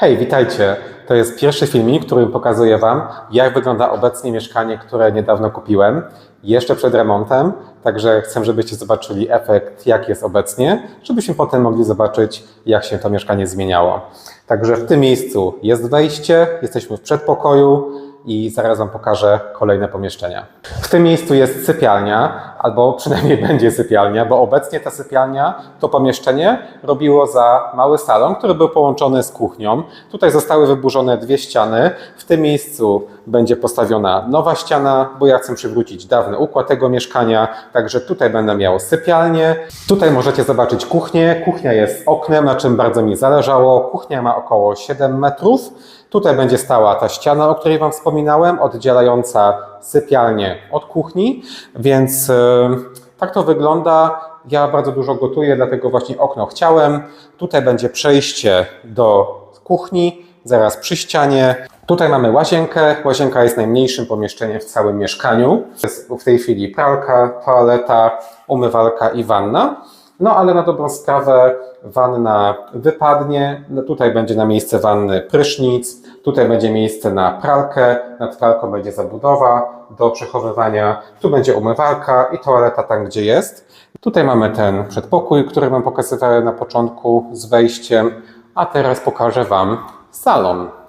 Hej, witajcie. To jest pierwszy filmik, którym pokazuję Wam, jak wygląda obecnie mieszkanie, które niedawno kupiłem, jeszcze przed remontem. Także chcę, żebyście zobaczyli efekt, jak jest obecnie, żebyśmy potem mogli zobaczyć, jak się to mieszkanie zmieniało. Także w tym miejscu jest wejście, jesteśmy w przedpokoju i zaraz Wam pokażę kolejne pomieszczenia. W tym miejscu jest sypialnia, albo przynajmniej będzie sypialnia, bo obecnie ta sypialnia, to pomieszczenie robiło za mały salon, który był połączony z kuchnią. Tutaj zostały wyburzone dwie ściany. W tym miejscu będzie postawiona nowa ściana, bo ja chcę przywrócić dawny układ tego mieszkania, także tutaj będę miał sypialnię. Tutaj możecie zobaczyć kuchnię. Kuchnia jest oknem, na czym bardzo mi zależało. Kuchnia ma około 7 metrów. Tutaj będzie stała ta ściana, o której Wam wspominałem, oddzielająca sypialnię od kuchni, więc e, tak to wygląda. Ja bardzo dużo gotuję, dlatego właśnie okno chciałem. Tutaj będzie przejście do kuchni, zaraz przy ścianie. Tutaj mamy łazienkę. Łazienka jest najmniejszym pomieszczeniem w całym mieszkaniu. Jest w tej chwili pralka, toaleta, umywalka i wanna. No ale na dobrą sprawę wanna wypadnie. No, tutaj będzie na miejsce wanny prysznic. Tutaj będzie miejsce na pralkę. Nad pralką będzie zabudowa do przechowywania. Tu będzie umywalka i toaleta tam, gdzie jest. Tutaj mamy ten przedpokój, który Wam pokazywałem na początku z wejściem. A teraz pokażę Wam salon.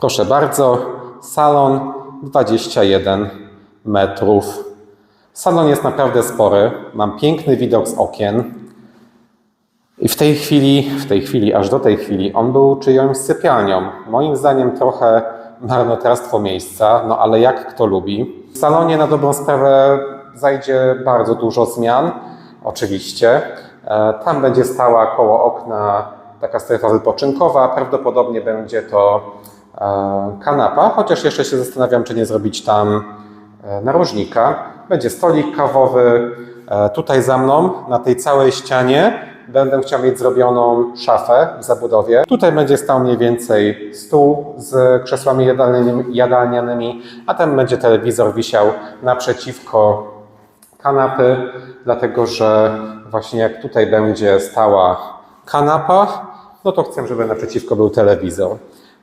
Proszę bardzo, salon 21 metrów. Salon jest naprawdę spory. Mam piękny widok z okien. I w tej chwili, w tej chwili, aż do tej chwili, on był czyjąś sypialnią. Moim zdaniem trochę marnotrawstwo miejsca, no ale jak kto lubi. W salonie na dobrą sprawę zajdzie bardzo dużo zmian, oczywiście. E, Tam będzie stała koło okna taka strefa wypoczynkowa. Prawdopodobnie będzie to kanapa, chociaż jeszcze się zastanawiam, czy nie zrobić tam e, narożnika. Będzie stolik kawowy. E, Tutaj za mną, na tej całej ścianie, będę chciał mieć zrobioną szafę w zabudowie. Tutaj będzie stał mniej więcej stół z krzesłami jadalnianymi, a tam będzie telewizor wisiał naprzeciwko kanapy, dlatego że właśnie jak tutaj będzie stała kanapa, no to chcę, żeby naprzeciwko był telewizor.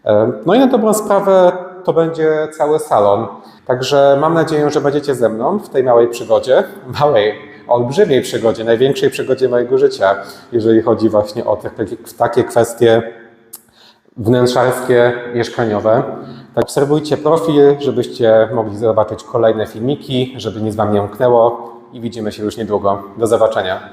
E, No i na dobrą sprawę to będzie cały salon. Także mam nadzieję, że będziecie ze mną w tej małej przygodzie, małej, olbrzymiej przygodzie, największej przygodzie mojego życia, jeżeli chodzi właśnie o te, takie kwestie wnętrzarskie, mieszkaniowe. Tak, obserwujcie profil, żebyście mogli zobaczyć kolejne filmiki, żeby nic Wam nie umknęło i widzimy się już niedługo. Do zobaczenia.